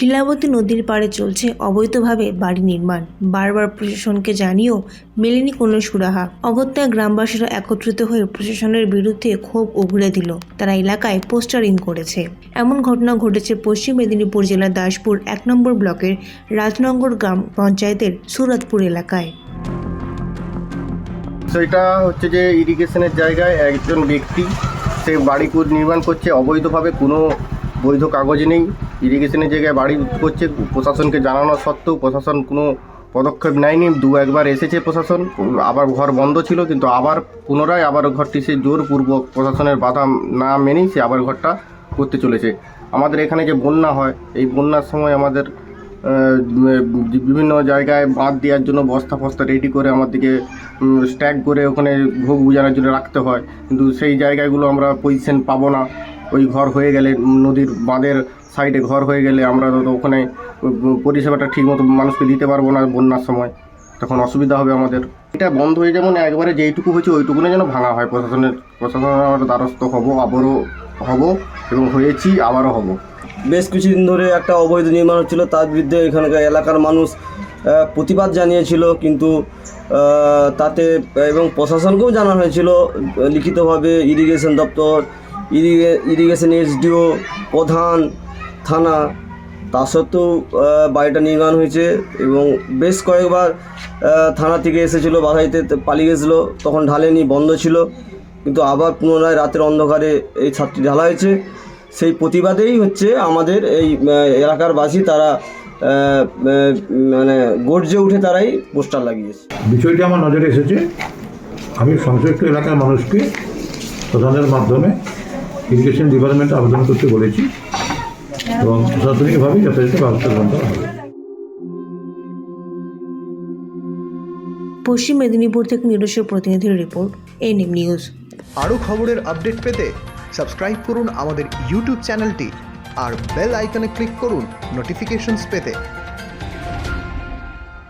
শিলাবতী নদীর পাড়ে চলছে অবৈধভাবে বাড়ি নির্মাণ। বারবার প্রশাসনকে জানিয়েও মেলেনি কোনো সুরাহা। অগত্যা গ্রামবাসীরা একত্রিত হয়ে প্রশাসনের বিরুদ্ধে ক্ষোভ উগড়ে দিল। তারা এলাকায় পোস্টারিং করেছে। এমন ঘটনা ঘটেছে পশ্চিম মেদিনীপুর জেলার দাসপুর এক নম্বর ব্লকের রাজনগর গ্রাম পঞ্চায়েতের সুরতপুর এলাকায়। সেটা হচ্ছে যে ইরিগেশনের জায়গায় একজন ব্যক্তি সে বাড়ি নির্মাণ করছে। অবৈধভাবে কোনো বৈধ কাগজ নেই। ইরিগেশনের জায়গায় বাড়ি করছে, প্রশাসনকে জানানো সত্ত্বেও প্রশাসন কোনো পদক্ষেপ নেয়নি। দু একবার এসেছে প্রশাসন, আবার ঘর বন্ধ ছিল, কিন্তু আবার পুনরায় আবার ঘরটি সে জোরপূর্বক প্রশাসনের বাধা না মেনেই সে আবার ঘরটা করতে চলেছে। আমাদের এখানে যে বন্যা হয়, এই বন্যার সময় আমাদের বিভিন্ন জায়গায় বাঁধ দেওয়ার জন্য বস্তা ফস্তা রেডি করে আমাদেরকে স্ট্যাক করে ওখানে ভোগ বুঝানোর জন্য রাখতে হয়। কিন্তু সেই জায়গাগুলো আমরা পজিশন পাবো না। ওই ঘর হয়ে গেলে, নদীর বাঁধের সাইডে ঘর হয়ে গেলে আমরা তো ওখানে পরিষেবাটা ঠিকমতো মানুষকে দিতে পারব না বন্যার সময়। তখন অসুবিধা হবে আমাদের। এটা বন্ধ হয়ে যেমন একবারে যেইটুকু হয়েছে, ওইটুকুনে যেন ভাঙা হয়। প্রশাসনের প্রশাসনের দ্বারস্থ হব, আবারও হব এবং হয়েছি, আবারও হব। বেশ কিছুদিন ধরে একটা অবৈধ নির্মাণ হচ্ছিল, তার বিরুদ্ধে এখানকার এলাকার মানুষ প্রতিবাদ জানিয়েছিল, কিন্তু তাতে এবং প্রশাসনকেও জানানো হয়েছিল, লিখিতভাবে ইরিগেশন দপ্তর ইরিগে, ইরিগেশন এসডিও প্রধান থানা। তা সত্ত্বেও বাড়িটা নির্মাণ হয়েছে এবং বেশ কয়েকবার থানা থেকে এসেছিল বাধা দিতে পালিয়ে গেছিল। তখন ঢালেনি বন্ধ ছিল। কিন্তু আবার পুনরায় রাতের অন্ধকারে এই ছাদটি ঢালা হয়েছে। সেই প্রতিবাদেই হচ্ছে আমাদের এই এলাকার বাসী তারা মানে গর্জে উঠে তারাই পোস্টার লাগিয়েছে। বিষয়টি আমার নজরে এসেছে। আমি সংশ্লিষ্ট এলাকার মানুষকে প্রধানের মাধ্যমে ইরিগেশন ডিপার্টমেন্টে আবেদন করতে বলেছি এবং প্রশাসনিকভাবেই যথাযথ ব্যবস্থা গ্রহণ করা হবে। পশ্চিম মেদিনীপুর থেকে নিজস্ব প্রতিনিধির রিপোর্ট এনএম নিউজ। আরও খবরের আপডেট পেতে সাবস্ক্রাইব করুন আমাদের ইউটিউব চ্যানেলটি আর বেল আইকনে ক্লিক করুন নোটিফিকেশনস পেতে।